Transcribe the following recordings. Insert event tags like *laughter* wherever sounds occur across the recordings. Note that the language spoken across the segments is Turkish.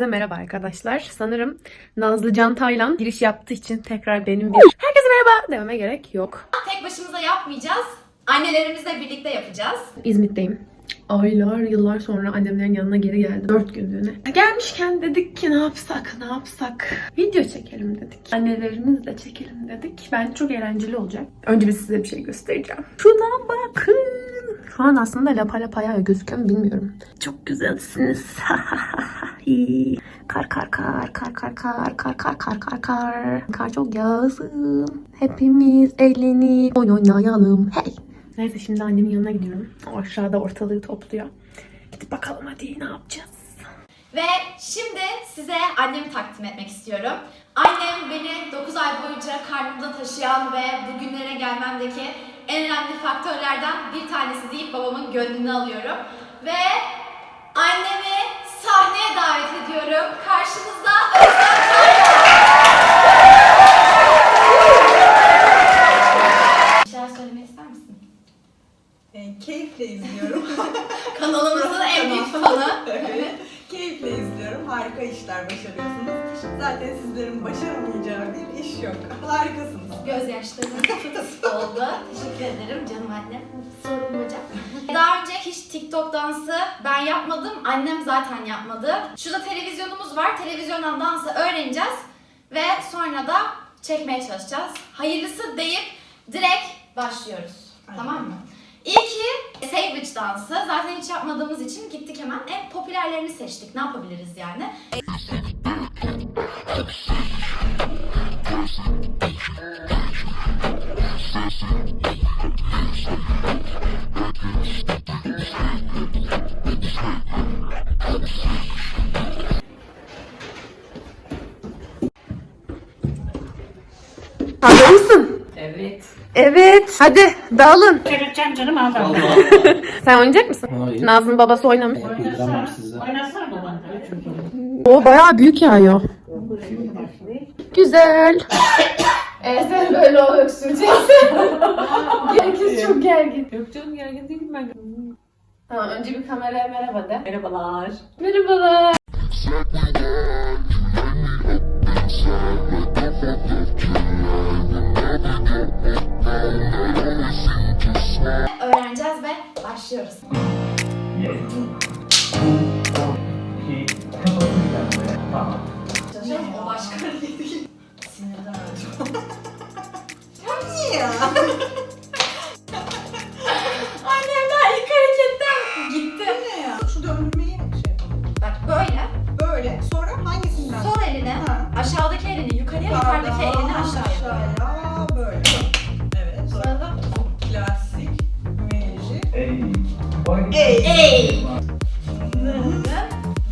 Herkese merhaba arkadaşlar. Sanırım Nazlı Can Taylan giriş yaptığı için tekrar benim bir herkese merhaba dememe gerek yok. Tek başımıza yapmayacağız. Annelerimizle birlikte yapacağız. İzmit'teyim. Aylar yıllar sonra annemlerin yanına geri geldim. Dört günlüğüne. Gelmişken dedik ki ne yapsak ne yapsak. Video çekelim dedik. Annelerimizle çekelim dedik. Bence çok eğlenceli olacak. Önce bir size bir şey göstereceğim. Şuna bakın. Şu an aslında lapa lapaya gözüküyor mu bilmiyorum. Çok güzelsiniz. *laughs* kar kar kar kar kar kar kar kar kar kar kar. Kar çok yağsın. Hepimiz eğlenip oyun oynayalım. Hey. Neyse şimdi annemin yanına gidiyorum. O aşağıda ortalığı topluyor. Gidip bakalım hadi ne yapacağız. Ve şimdi size annemi takdim etmek istiyorum. Annem beni 9 ay boyunca karnımda taşıyan ve bugünlere gelmemdeki en önemli faktörlerden bir tanesi deyip babamın gönlünü alıyorum. Ve annemi sahneye davet ediyorum. Karşınızda Özlem. Bir şeyler söylemek ister misin? E, keyifle izliyorum. *laughs* Kanalımızın en büyük fanı. *laughs* evet. Keyifle izliyorum. Harika işler başarıyorsunuz. Zaten sizlerin başaramayacağı bir iş yok. Harikasınız. Gözyaşlarım fıtıs *laughs* oldu. Teşekkür ederim canım annem. Sorulmaca. *laughs* Daha önce hiç TikTok dansı ben yapmadım. Annem zaten yapmadı. Şurada televizyonumuz var. Televizyondan dansı öğreneceğiz. Ve sonra da çekmeye çalışacağız. Hayırlısı deyip direkt başlıyoruz. Aynen. Tamam mı? İlki Savage dansı. Zaten hiç yapmadığımız için gittik hemen en popülerlerini seçtik. Ne yapabiliriz yani? Hazır mısın? Evet. Evet. Hadi dağılın. Seyredeceğim canım adam. *laughs* Sen oynayacak mısın? Hayır. Nazlı'nın babası oynamış. Size. Oynasana baban. O bayağı büyük yağıyor. Güzel. e sen böyle o öksüreceksin. *laughs* Herkes çok gergin. Yok canım gergin değilim ben. Tamam önce bir kameraya merhaba de. Merhabalar. Merhabalar. Öğreneceğiz ve başlıyoruz. Çalışalım o başka bir değil. Sinirden öldüm. *laughs* Niye ya? *laughs* Annem daha ilk hareketten gitti. ne ya? Şu şey yapalım. Bak böyle. Böyle. Sonra hangisinden? Sol elini Ha. aşağıdaki elini yukarıya, yukarıdaki elini Hey.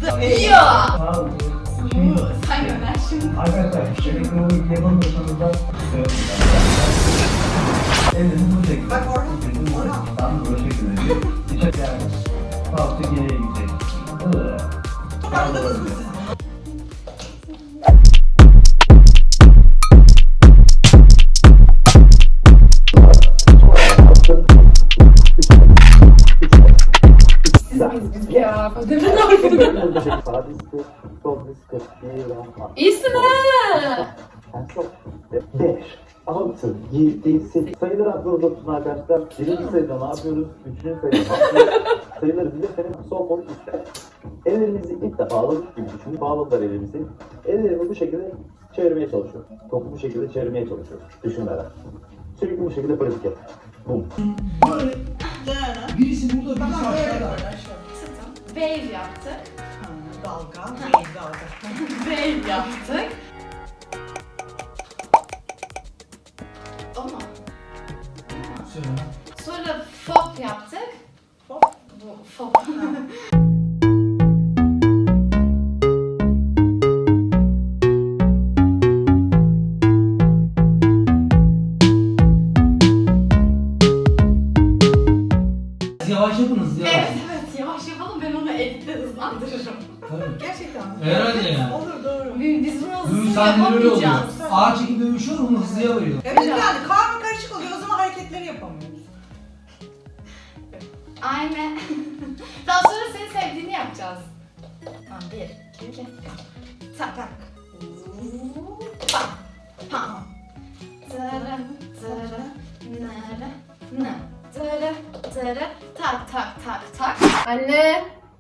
Zıplıyor. Sen gönder şimdi. Arkadaşlar şöyle kıvırıp yapamıyorsanız da Elini bu şekilde. Bak orada. Orada. Tam bu şekilde. İçeri gelmiş. Kalktı geriye gidecek. Çok. Beş. Altı, yedi, sekiz. Sayıları aklınızda tutun arkadaşlar. Birinci sayıda ne yapıyoruz? Üçüncü sayıda ne yapıyoruz? Sayıları bilirsenin sol kolu üstte. Ellerimizi iple bağladık gibi düşünün. Bağladılar elimizi. Ellerimi bu şekilde çevirmeye çalışıyorum. Topu bu şekilde çevirmeye çalışıyorum. Düşünmeden. Sürekli bu şekilde pratik yap. Bum. Birisi burada, birisi tamam, aşağıda. Wave yaptık. Ha, dalga, wave dalga. *laughs* Wave yaptık. Hızlandırırım. Tabii. Gerçekten mi? Herhalde yani. Olur doğru. Biz bunu hızlı Dövüş sahneleri öyle oluyor. yapamayacağız. Ağaç gibi dövüşüyor onu hızlıya veriyor. Evet yani karma karışık oluyor o zaman hareketleri yapamıyoruz. Aynen. *laughs* Daha sonra senin sevdiğini yapacağız. Tamam, bir, iki, tak tak. Bak. Ha. Tırı, tırı, nırı, nı. Tırı, tırı, tak tak tak tak. Anne.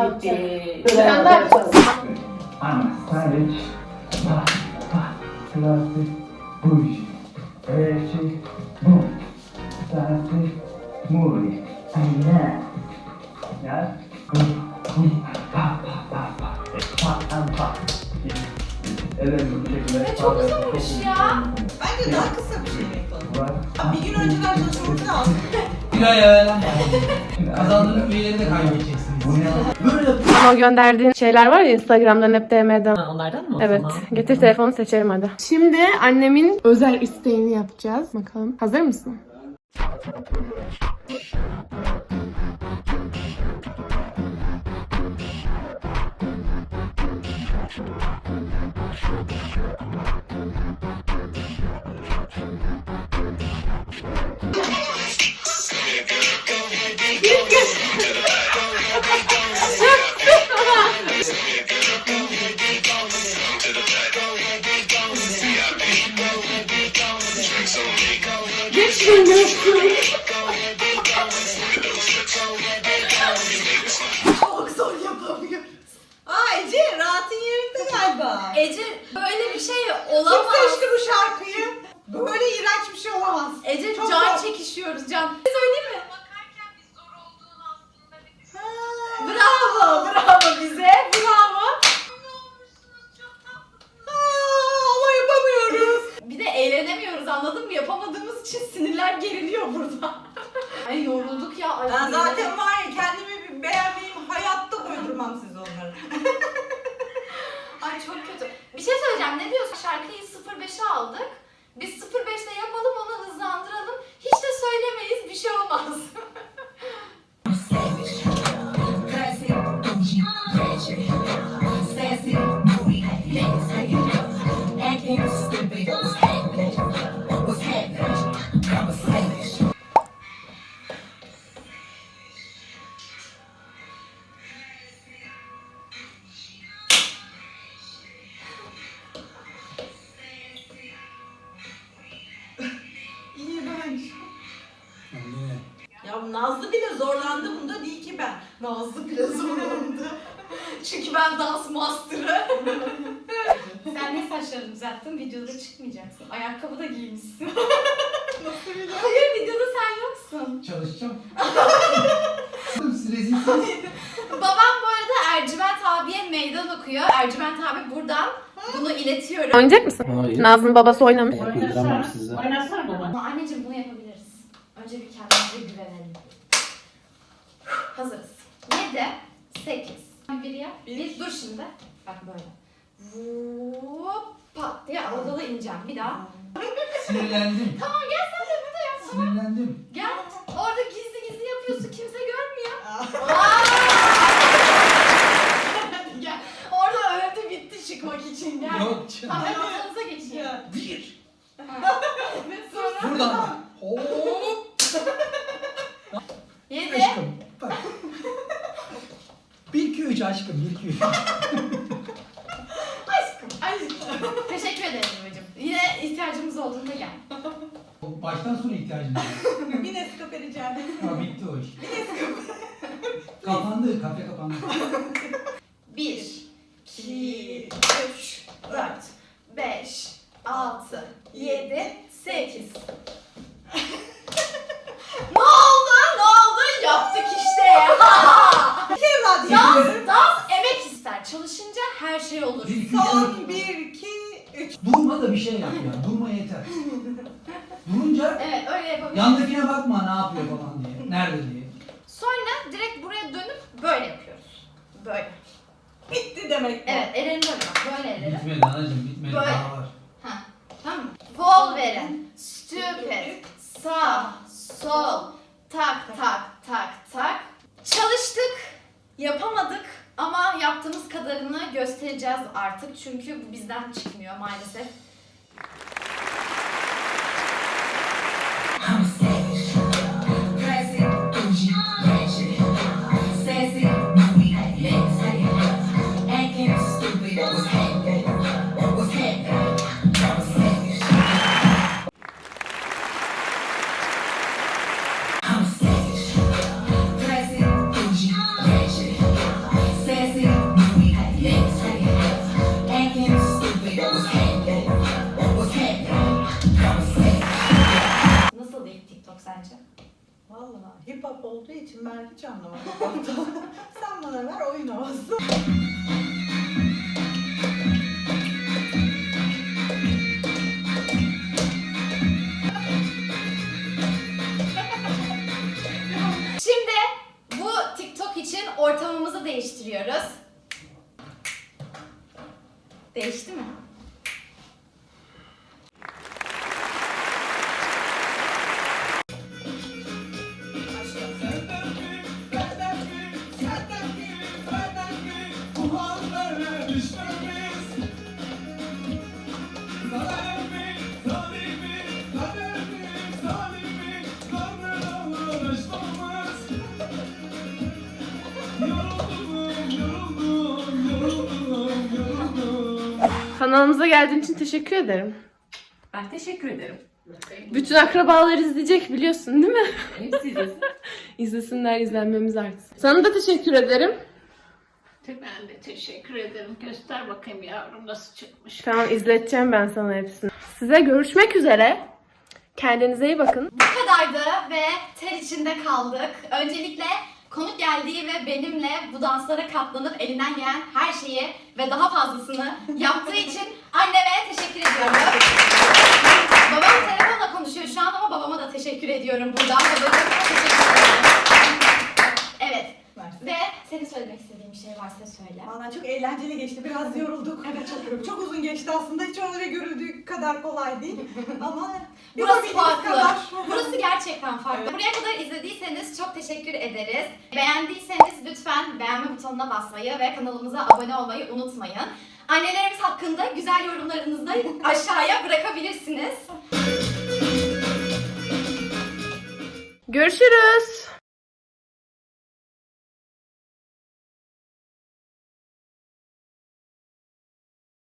Bir tane daha yapacağız. Ana, sadece. Bak, bak. Klası. Bu iş. Her şey. Ya. Bu. Bu. Pa, pa, pa, pa. Pa, pa, pa. Evet, bu şekilde. Ne çok uzamış ya. Bence daha kısa bir şey yapalım. Bir gün önceden çalışmamız lazım. Bir ay evvel kazandığın üyeleri de kaybedeceksiniz. Bu ne? Böyle Bana o gönderdiğin şeyler var ya Instagram'dan hep DM'den. Onlardan mı? Evet. Getir telefonu seçelim hadi. Şimdi annemin özel isteğini yapacağız. Bakalım. Hazır mısın? Çok zor yapamıyoruz. Aa Ece rahatın yerinde galiba. Ece böyle bir şey Kim olamaz. seçti bu şarkıyı? Böyle iğrenç bir şey olamaz. Ece Çok can zor. çekişiyoruz can. Söyleyeceğim. Ne diyorsun? Şarkıyı 05'e aldık. Biz 05'te yapalım onu hızlandıralım. Hiç de söylemeyiz. Bir şey olmaz. *laughs* Nazlı bile zorlandı bunda değil ki ben. Nazlı bile *laughs* zorlandı. Çünkü ben dans master'ı. *laughs* Sen ne saçlarını düzelttin? Videoda çıkmayacaksın. Ayakkabı da giymişsin. *laughs* Hayır videoda sen yoksun. çalışacağım. Babam bu arada Ercüment abiye meydan okuyor. Ercüment abi buradan bunu iletiyorum. Oynayacak mısın? Hayır. Nazlı'nın babası oynamış. Yapacağım size. Oynasana baba. Anneciğim bunu yapabiliriz. Önce bir kendimize güvenelim. Hazırız. 7, 8. Bir yap. Bir, dur şimdi. Bak böyle. Vup, pat diye Anadolu ineceğim. Bir daha. *laughs* Sinirlendim. Tamam gel sen de burada yap. Sinirlendim. Gel. Orada gizli gizli yapıyorsun. Kimse görmüyor. *laughs* Gel. Orada öldü bitti çıkmak için. Gel. Yok canım. Tamam masanıza geçeyim. Bir. Ve sonra Buradan. Hop. 7. Aşkım. Bak. Bir iki üç aşkım. Üç. Aşkım, aşkım. Teşekkür ederim babacığım. Yine ihtiyacımız olduğunda gel. Baştan sonra ihtiyacım var. *laughs* Bir Nescafe rica ederim. Ha, bitti o iş. kapandı. Kafe kapandı. *laughs* 1, 2, 3, Son 1, 2, 3. Durma da bir şey yap ya. Durma yeter. Durunca *laughs* Evet öyle yapabilirim. yandakine bakma ne yapıyor falan diye. Nerede diye. Sonra direkt buraya dönüp böyle yapıyoruz. Böyle. Bitti demek bu. Evet elini böyle bak. Böyle elini. Bitmedi anacığım bitmedi. Böyle. Daha var. Ha. Tamam mı? Vol verin. Stupid. Sağ. Sol. Tak tak tak tak. Çalıştık. Yapamadık. Ama yaptığımız kadarını göstereceğiz artık. Çünkü bu bizden çıkmıyor maalesef. İçin ben hiç anlamadım. *laughs* Sen bana ver oyun olsun. Şimdi bu TikTok için ortamımızı değiştiriyoruz. Değişti mi? Kanalımıza geldiğin için teşekkür ederim. Ben teşekkür ederim. Bütün akrabalar izleyecek biliyorsun değil mi? Hepsi izlesin. *laughs* İzlesinler izlenmemiz artsın. Sana da teşekkür ederim. Ben de teşekkür ederim. Göster bakayım yavrum nasıl çıkmış. Tamam izleteceğim ben sana hepsini. Size görüşmek üzere. Kendinize iyi bakın. Bu kadardı ve ter içinde kaldık. Öncelikle geldiği ve benimle bu danslara katlanıp elinden gelen her şeyi ve daha fazlasını *laughs* yaptığı için anneme teşekkür ediyorum. Babam telefonla konuşuyor şu an ama babama da teşekkür ediyorum buradan. Babacığım teşekkür ederim. Evet. Ve senin söylemek istediğin bir şey varsa söyle. Valla çok eğlenceli geçti. Biraz yorulduk. Evet çok Çok uzun geçti aslında. Hiç öyle görüldüğü kadar kolay değil. *laughs* Ama Burası yapabildiğimiz farklı. kadar. Gerçekten farklı. Evet. Buraya kadar izlediyseniz çok teşekkür ederiz. Beğendiyseniz lütfen beğenme butonuna basmayı ve kanalımıza abone olmayı unutmayın. Annelerimiz hakkında güzel yorumlarınızı da *laughs* aşağıya bırakabilirsiniz. Görüşürüz.